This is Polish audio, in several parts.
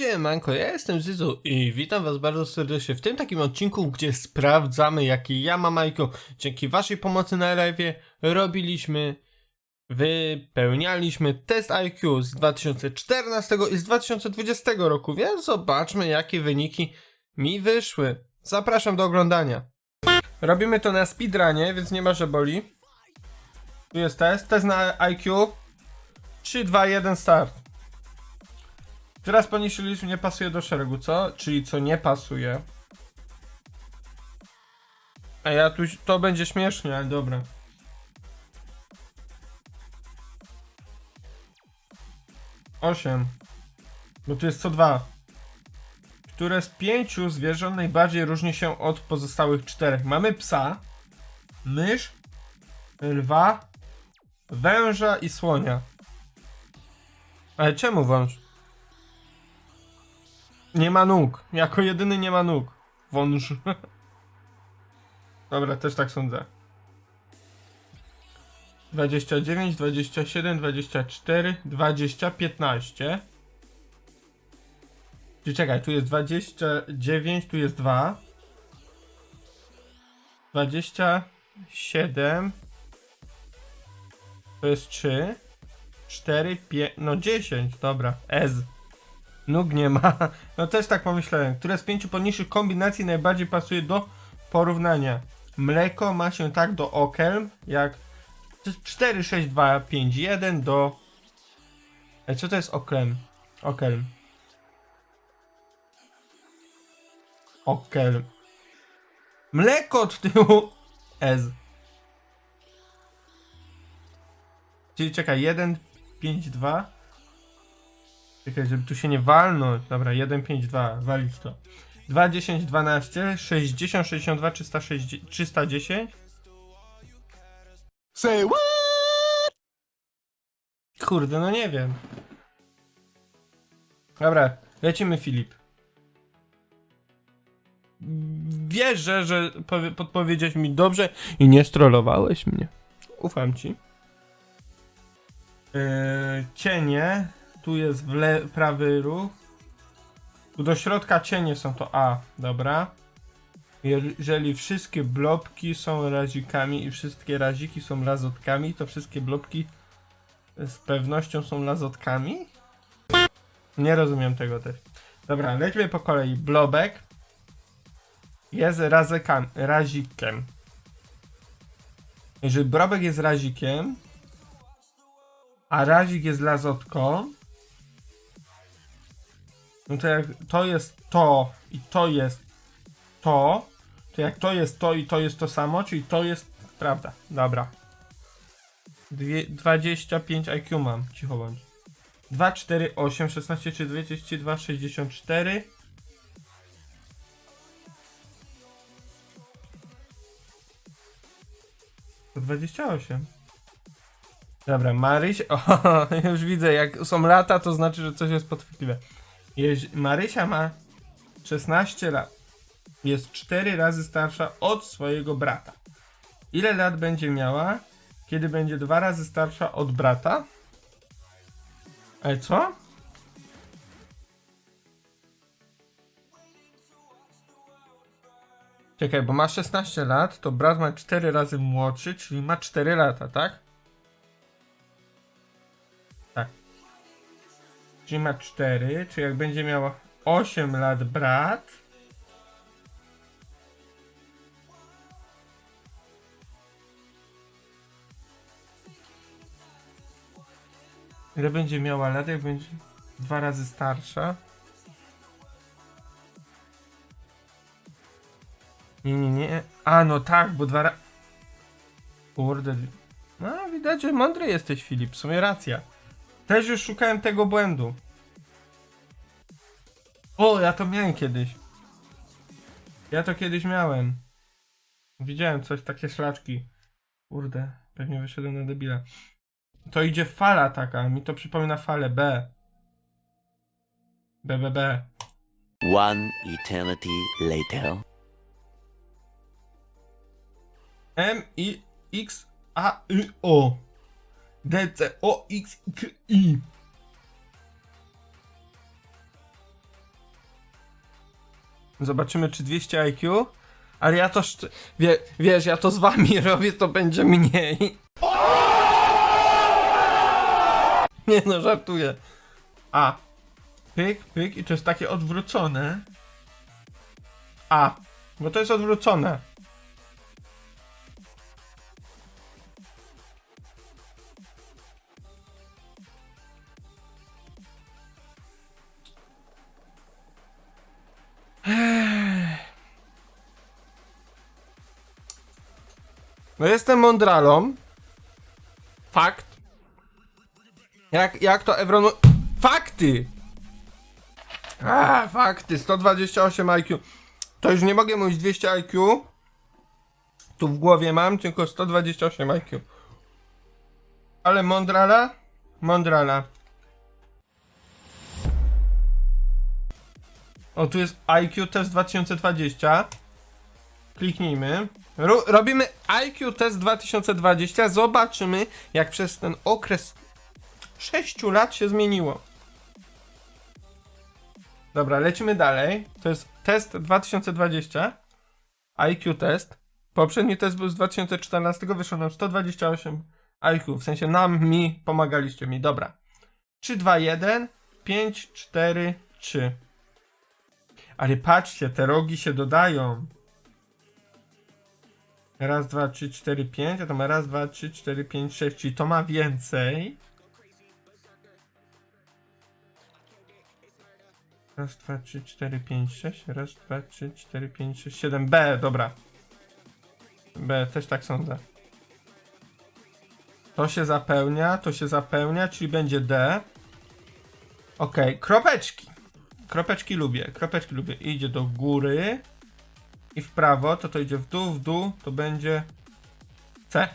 Siemanko, ja jestem Zyzu i witam was bardzo serdecznie w tym takim odcinku, gdzie sprawdzamy jaki ja mam IQ. Dzięki waszej pomocy na live robiliśmy, wypełnialiśmy test IQ z 2014 i z 2020 roku, więc zobaczmy jakie wyniki mi wyszły. Zapraszam do oglądania. Robimy to na speedrunie, więc nie ma, że boli. Tu jest test, test na IQ. 3, 2, 1, start. Teraz poniższy liczb nie pasuje do szeregu, co? Czyli co nie pasuje. A ja tu, to będzie śmiesznie, ale dobra. Osiem. Bo tu jest co dwa. Które z pięciu zwierząt najbardziej różni się od pozostałych czterech? Mamy psa, mysz, lwa, węża i słonia. Ale czemu wąż? Nie ma nóg. Jako jedyny nie ma nóg. Wąż. Dobra, też tak sądzę. 29, 27, 24, 20, 15. Czyli czekaj, tu jest 29, tu jest 2. 27. To jest 3. 4, 5, no 10, dobra. S. Nóg nie ma. No też tak pomyślałem. Które z pięciu poniższych kombinacji najbardziej pasuje do porównania? Mleko ma się tak do okelm, jak 4, 6, 2, 5, 1 do... Ej, co to jest okelm? Okelm. Okelm. Mleko od tyłu. S. Czyli czekaj, 1, 5, 2. Czekaj, żeby tu się nie walnąć. Dobra, 1, 5, 2, walić to. 2, 10, 12, 60, 62, 360, 310. Say what? Kurde, no nie wiem. Dobra, lecimy Filip. Wierzę, że powie- podpowiedziałeś mi dobrze i nie strollowałeś mnie. Ufam ci. Yy, cienie. Tu jest w le- prawy ruch. Tu do środka cienie są to A, dobra. Jeżeli wszystkie blobki są razikami i wszystkie raziki są lazotkami, to wszystkie blobki z pewnością są lazotkami? Nie rozumiem tego też. Dobra, lećmy po kolei. Blobek jest razekam, razikiem. Jeżeli blobek jest razikiem, a razik jest lazotką, no to jak to jest to i to jest to, to jak to jest to i to jest to samo, czyli to jest prawda. Dobra. Dwie, 25 IQ mam, cicho bądź. 2, 4, 8, 16, 3, 22, 64. To 28. Dobra, Maryś. O, już widzę, jak są lata, to znaczy, że coś jest podchwytliwe. Jeź- Marysia ma 16 lat. Jest 4 razy starsza od swojego brata. Ile lat będzie miała, kiedy będzie dwa razy starsza od brata? Ale co? Czekaj, bo ma 16 lat, to brat ma 4 razy młodszy, czyli ma 4 lata? Tak. Czyli ma 4, czyli jak będzie miała 8 lat brat, Ile będzie miała lat, jak będzie dwa razy starsza? Nie, nie, nie. A, no tak, bo dwa razy... Kurde. No, widać, że mądry jesteś, Filip. W sumie racja. Też już szukałem tego błędu. O, ja to miałem kiedyś. Ja to kiedyś miałem. Widziałem coś, takie szlaczki. Kurde, pewnie wyszedłem na debila. To idzie fala taka, mi to przypomina falę B. B, B, B. One eternity later. M, I, X, A, Y, O. D, C, O, X, K, I. Zobaczymy, czy 200 IQ. Ale ja to. Szty... Wie, wiesz, ja to z wami robię, to będzie mniej. Nie no, żartuję. A. Pyk, pyk i to jest takie odwrócone. A. Bo to jest odwrócone. No jestem mądralą. Fakt. Jak, jak to Evron... Fakty! A, fakty, 128 IQ. To już nie mogę mówić 200 IQ. Tu w głowie mam tylko 128 IQ. Ale mądrala? Mądrala. O, tu jest IQ test 2020. Kliknijmy. Ro robimy IQ test 2020. Zobaczymy, jak przez ten okres 6 lat się zmieniło. Dobra, lecimy dalej. To jest test 2020. IQ test. Poprzedni test był z 2014, wyszło nam 128 IQ. W sensie nam, mi, pomagaliście mi. Dobra. 3, 2, 1, 5, 4, 3. Ale patrzcie, te rogi się dodają. Raz, dwa, trzy, cztery, pięć, a to ma raz, dwa, trzy, cztery, pięć, sześć, czyli to ma więcej. Raz, dwa, trzy, cztery, pięć, sześć. Raz, dwa, trzy, cztery, pięć, sześć, siedem. B, dobra. B, też tak sądzę. To się zapełnia, to się zapełnia, czyli będzie D. Ok, kropeczki. Kropeczki lubię, kropeczki lubię. Idzie do góry i w prawo, to to idzie w dół, w dół, to będzie C.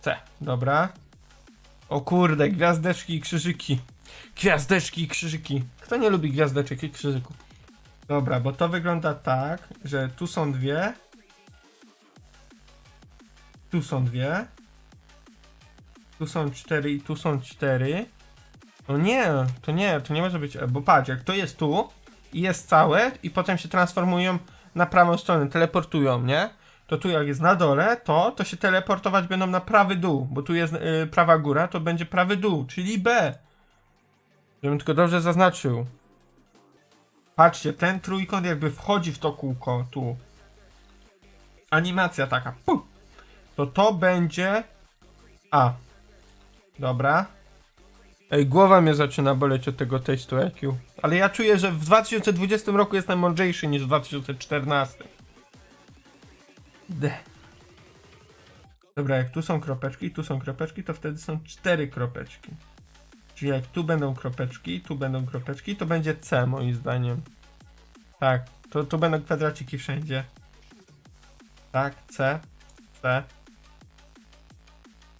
C, dobra. O kurde, gwiazdeczki i krzyżyki. Gwiazdeczki i krzyżyki. Kto nie lubi gwiazdeczek i krzyżyków? Dobra, bo to wygląda tak, że tu są dwie. Tu są dwie. Tu są cztery i tu są cztery. No nie, to nie, to nie może być, bo patrz, jak to jest tu i jest całe i potem się transformują na prawą stronę, teleportują, nie? To tu jak jest na dole, to, to się teleportować będą na prawy dół, bo tu jest y, prawa góra, to będzie prawy dół, czyli B. Żebym tylko dobrze zaznaczył. Patrzcie, ten trójkąt jakby wchodzi w to kółko, tu. Animacja taka, puf. To to będzie A. Dobra. Ej, głowa mnie zaczyna boleć od tego testu IQ. Ale ja czuję, że w 2020 roku jestem mądrzejszy niż w 2014. D. Dobra, jak tu są kropeczki, tu są kropeczki, to wtedy są cztery kropeczki. Czyli jak tu będą kropeczki, tu będą kropeczki, to będzie C moim zdaniem. Tak, to tu będą kwadraciki wszędzie. Tak, C, C.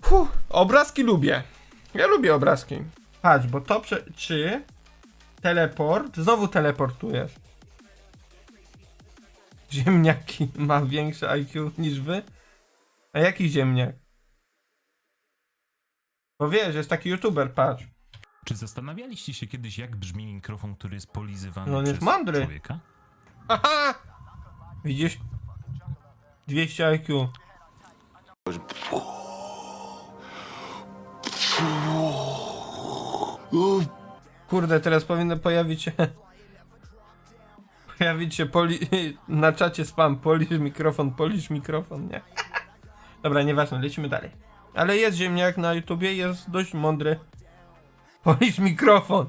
Puh, obrazki lubię. Ja lubię obrazki. Patrz, bo to prze... czy teleport, znowu teleportujesz. Ziemniaki ma większe IQ niż wy? A jaki ziemniak? Bo wiesz, jest taki youtuber, patrz. Czy zastanawialiście się kiedyś, jak brzmi mikrofon, który jest polizywany No on jest przez mądry. człowieka? Aha! Widzisz? 200 IQ. Kurde, teraz powinno pojawić się... Pojawić się poli... na czacie spam. Polisz mikrofon, polisz mikrofon, nie? Dobra, nieważne, lecimy dalej. Ale jest ziemniak na YouTubie, jest dość mądry. Polisz mikrofon.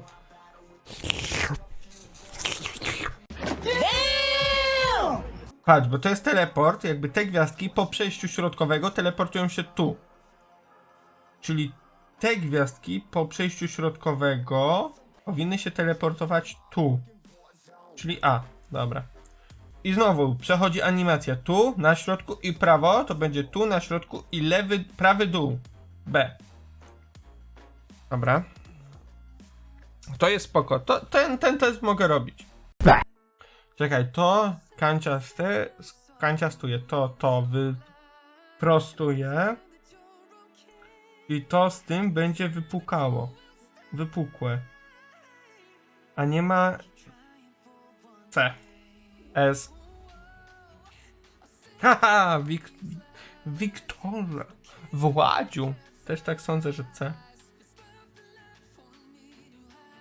Patrz, bo to jest teleport, jakby te gwiazdki po przejściu środkowego teleportują się tu. Czyli te gwiazdki po przejściu środkowego powinny się teleportować tu. Czyli A, dobra. I znowu przechodzi animacja tu, na środku i prawo, to będzie tu, na środku i lewy, prawy dół. B. Dobra. To jest spoko. To, ten, ten test mogę robić. Czekaj, to kanciaste, kanciastuje, to, to wyprostuję. I to z tym będzie wypukało. Wypukłe. A nie ma... C. S. Haha, Wik Wiktorze. Władziu. Też tak sądzę, że C.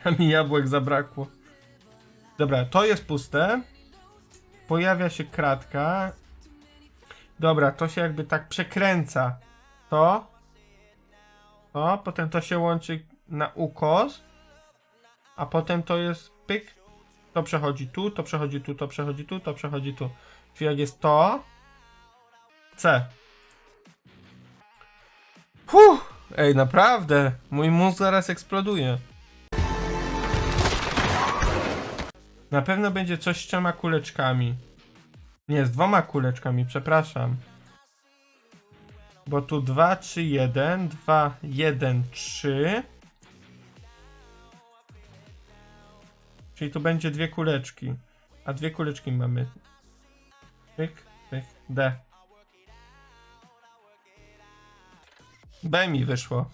A mi jabłek zabrakło. Dobra, to jest puste. Pojawia się kratka. Dobra, to się jakby tak przekręca. To. To, potem to się łączy na ukos. A potem to jest pyk. To przechodzi tu, to przechodzi tu, to przechodzi tu, to przechodzi tu. Czyli jak jest to. C. Huh! Ej, naprawdę. Mój mózg zaraz eksploduje. Na pewno będzie coś z trzema kuleczkami. Nie, z dwoma kuleczkami, przepraszam. Bo tu 2, 3, 1, 2, 1, 3. Czyli tu będzie dwie kuleczki. A dwie kuleczki mamy. Pyk, pyk, D. B mi wyszło.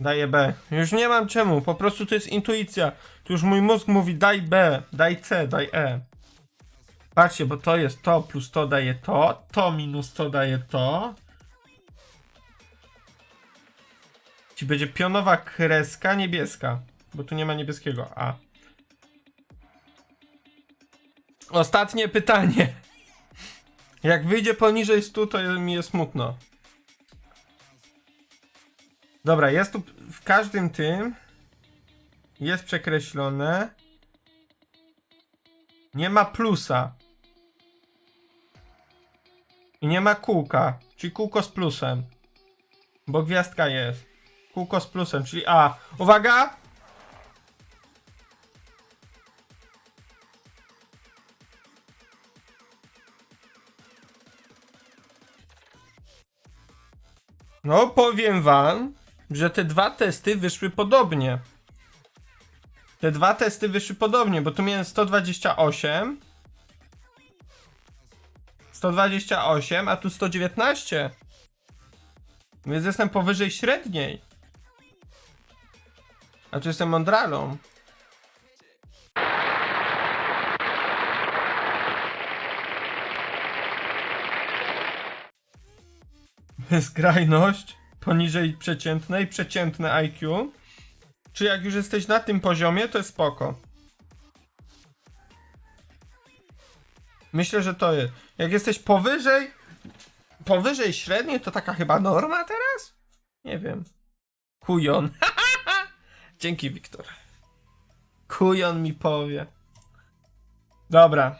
Daję B. Już nie mam czemu, po prostu to jest intuicja. Tu już mój mózg mówi daj B, daj C, daj E. Patrzcie, bo to jest to, plus to daje to, to minus to daje to. Ci będzie pionowa kreska niebieska, bo tu nie ma niebieskiego A. Ostatnie pytanie. Jak wyjdzie poniżej 100, to mi jest smutno. Dobra, jest tu w każdym tym jest przekreślone. Nie ma plusa. I nie ma kółka, czyli kółko z plusem. Bo gwiazdka jest. Kółko z plusem, czyli A. Uwaga! No, powiem wam, że te dwa testy wyszły podobnie. Te dwa testy wyszły podobnie, bo tu miałem 128. 128, a tu 119. Więc jestem powyżej średniej. A tu jestem mądralą. Skrajność poniżej przeciętnej, przeciętne IQ. Czy jak już jesteś na tym poziomie, to jest spoko. Myślę, że to jest. Jak jesteś powyżej, powyżej średniej, to taka chyba norma teraz? Nie wiem. Kujon. Dzięki, Wiktor. Kujon mi powie. Dobra.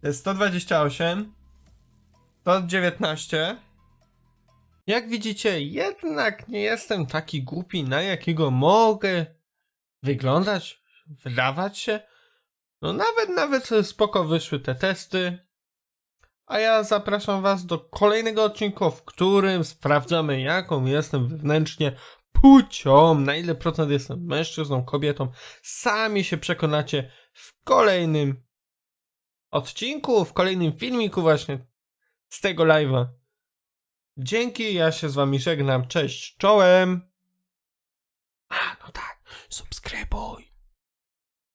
To jest 128. 119. Jak widzicie, jednak nie jestem taki głupi, na jakiego mogę wyglądać, wydawać się. No nawet, nawet spoko wyszły te testy. A ja zapraszam was do kolejnego odcinka, w którym sprawdzamy jaką jestem wewnętrznie płcią, na ile procent jestem mężczyzną, kobietą. Sami się przekonacie w kolejnym odcinku, w kolejnym filmiku właśnie z tego live'a. Dzięki, ja się z wami żegnam. Cześć, czołem. A, no tak, subskrybuj.